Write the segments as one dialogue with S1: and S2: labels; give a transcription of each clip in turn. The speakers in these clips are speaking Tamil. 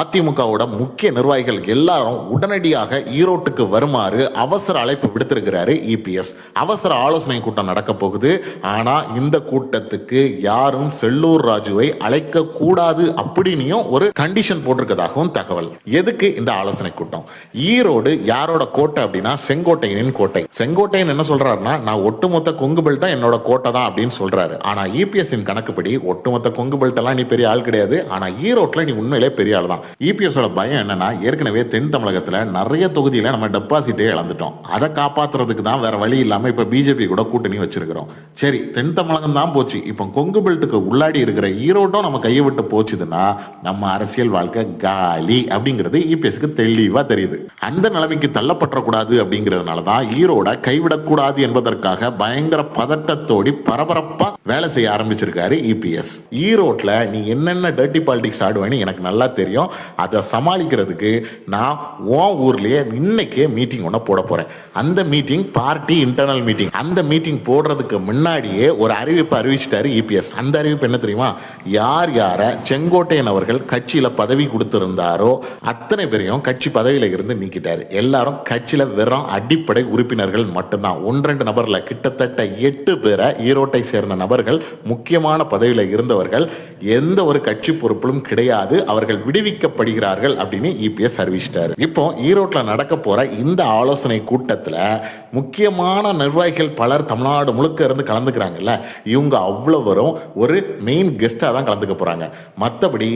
S1: அதிமுகவோட முக்கிய நிர்வாகிகள் எல்லாரும் உடனடியாக ஈரோட்டுக்கு வருமாறு அவசர அழைப்பு விடுத்திருக்கிறாரு இபிஎஸ் அவசர ஆலோசனை கூட்டம் நடக்க போகுது. ஆனா இந்த கூட்டத்துக்கு யாரும் செல்லூர் ராஜுவை அழைக்க கூடாது அப்படின்னும் ஒரு கண்டிஷன் போட்டிருக்கதாகவும் தகவல். எதுக்கு இந்த ஆலோசனை கூட்டம்? ஈரோடு யாரோட கோட்டை அப்படின்னா செங்கோட்டையனின் கோட்டை. செங்கோட்டையன் என்ன சொல்றாருன்னா நான் ஒட்டுமொத்த கொங்கு பெல்ட் என்னோட கோட்டை தான் அப்படின்னு சொல்றாரு. ஆனா இபிஎஸ் கணக்குப்படி ஒட்டுமொத்த கொங்கு பெல்ட் எல்லாம் நீ பெரிய ஆள் கிடையாது. ஆனா ஈரோட்ல நீ உண்மையிலே பெரிய ஆள் தான். இபிஎஸோட பயம் என்னன்னா ஏற்கனவே தென் தமிழகத்துல நிறைய தொகுதியில நம்ம டெபாசிட்டே இழந்துட்டோம். அதை காப்பாத்துறதுக்கு தான் வேற வழி இல்லாம இப்ப பிஜேபி கூட கூட்டணி வச்சிருக்கிறோம். சரி தென் தமிழகம் தான் போச்சு. இப்போ கொங்கு பெல்ட்டுக்கு உள்ளாடி இருக்கிற ஈரோட்டும் நம்ம கையை விட்டு போச்சுதுன்னா நம்ம அரசியல் வாழ்க்கை காலி அப்படிங்கிறது இபிஎஸ்க்கு தெளிவா தெரியுது. அந்த நிலைமைக்கு தள்ளப்பட்டக்கூடாது அப்படிங்கிறதுனால தான் ஈரோட கைவிடக்கூடாது என்பதற்காக பயங்கர பதட்டத்தோடி பரபரப்பா வேலை செய்ய ஆரம்பிச்சிருக்காரு இபிஎஸ் ஈரோட்ல நீ என்னென்ன டர்ட்டி பாலிடிக்ஸ் ஆடுவேன்னு எனக்கு நல்லா தெரியும். அதை சமாளிக்கிறதுக்கு நான் உன் ஊர்லேயே இன்னைக்கே மீட்டிங் ஒன்று போட போறேன். அந்த மீட்டிங் பார்ட்டி இன்டர்னல் மீட்டிங் அந்த மீட்டிங் போடுறதுக்கு முன்னாடியே ஒரு அறிவிப்பு அறிவிச்சிட்டாரு இபிஎஸ் அந்த அறிவிப்பு என்ன தெரியுமா? யார் யாரை செங்கோட்டையன் அவர்கள் கட்சியில் பதவி கொடுத்திருந்தாரோ அத்தனை பேரையும் கட்சி பதவியில் இருந்து நீக்கிட்டார். எல்லாரும் கட்சியில் வெறும் அடிப்படை உறுப்பினர்கள் மட்டும்தான். ஒன்றெண்டு நபரில் கிட்டத்தட்ட எட்டு பேரை ஈரோட்டை சேர்ந்த நபர்கள் முக்கியமான பதவியில் இருந்தவர்கள் எந்த ஒரு கட்சி பொறுப்பிலும் கிடையாது. அவர்கள் விடுவிக்கப்படுகிறார்கள் அப்படின்னு இபிஎஸ் அறிவிச்சிட்டாரு. இப்போ ஈரோட்டில் நடக்க போற இந்த ஆலோசனை கூட்டத்தில் முக்கியமான நிர்வாகிகள் பலர் தமிழ்நாடு முழுக்க இருந்து கலந்துக்கிறாங்கல்ல. இவங்க அவ்வளவரும் ஒரு மெயின் கெஸ்டாக தான் கலந்துக்க போகிறாங்க மற்றபடி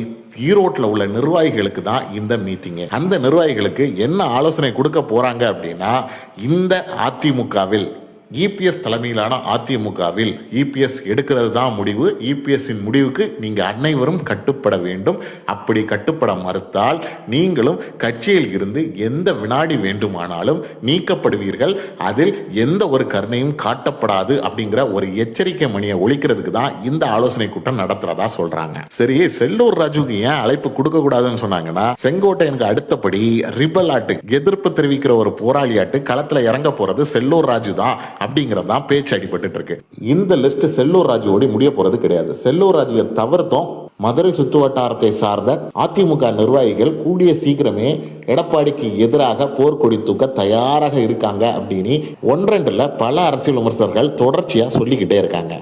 S1: ஈரோட்டில் உள்ள நிர்வாகிகளுக்கு தான் இந்த மீட்டிங்கு அந்த நிர்வாகிகளுக்கு என்ன ஆலோசனை கொடுக்க போகிறாங்க அப்படின்னா இந்த அதிமுகவில் இபிஎஸ் தலைமையிலான அதிமுகவில் இபிஎஸ் எடுக்கிறது தான் முடிவு. இபிஎஸ்ஸின் முடிவுக்கு நீங்க அனைவரும் கட்டுப்பட வேண்டும். அப்படி கட்டுப்பட மறுத்தால் நீங்களும் கட்சியில் இருந்து எந்த வினாடி வேண்டுமானாலும் நீக்கப்படுவீர்கள். அதில் எந்த ஒரு கருணையும் காட்டப்படாது அப்படிங்கிற ஒரு எச்சரிக்கை மணியை ஒழிக்கிறதுக்கு தான் இந்த ஆலோசனை கூட்டம் நடத்துறதா சொல்றாங்க. சரி செல்லூர் ராஜுக்கு ஏன் அழைப்பு கொடுக்க கூடாதுன்னு சொன்னாங்கன்னா செங்கோட்டையனுக்கு அடுத்தபடி ரிபல் ஆட்டு எதிர்ப்பு தெரிவிக்கிற ஒரு போராளியாட்டு களத்துல இறங்க போறது செல்லூர் ராஜு தான். அப்படிங்கிறது தான் பேச்சு அடிபட்டு இருக்கு இந்த லிஸ்ட் செல்லூர் ராஜுவோடு முடிய போறது கிடையாது. செல்லூர் ராஜுவை தவிர்த்தும் மதுரை சுற்று வட்டாரத்தை சார்ந்த அதிமுக நிர்வாகிகள் கூடிய சீக்கிரமே எடப்பாடிக்கு எதிராக போர்க்கொடி தூக்க தயாராக இருக்காங்க அப்படின்னு ஒன்றெண்டுல பல அரசியல் விமர்சகர்கள் தொடர்ச்சியா சொல்லிக்கிட்டே இருக்காங்க.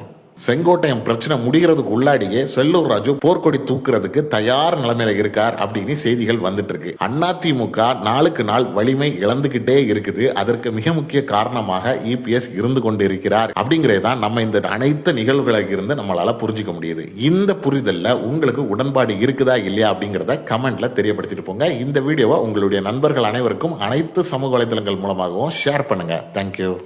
S1: செங்கோட்டையன் பிரச்சனை முடிகிறதுக்கு உள்ளாடியே செல்லூர் ராஜு போர்க்கொடி தூக்குறதுக்கு தயார் நிலைமையில இருக்கார் அப்படின்னு செய்திகள் வந்துட்டு இருக்கு. அதிமுக நாளுக்கு நாள் வலிமை இழந்துகிட்டே இருக்குது. அதற்கு மிக முக்கிய காரணமாக இபிஎஸ் இருந்து கொண்டிருக்கிறார். அப்படிங்கறதான் நம்ம இந்த அனைத்து நிகழ்வுகளை இருந்து நம்மளால புரிஞ்சுக்க முடியுது. இந்த புரிதல்ல உங்களுக்கு உடன்பாடு இருக்குதா இல்லையா அப்படிங்கறத கமெண்ட்ல தெரியப்படுத்திட்டு போங்க. இந்த வீடியோவை உங்களுடைய நண்பர்கள் அனைவருக்கும் அனைத்து சமூக வலைதளங்கள் மூலமாகவும் ஷேர் பண்ணுங்க. தேங்க்யூ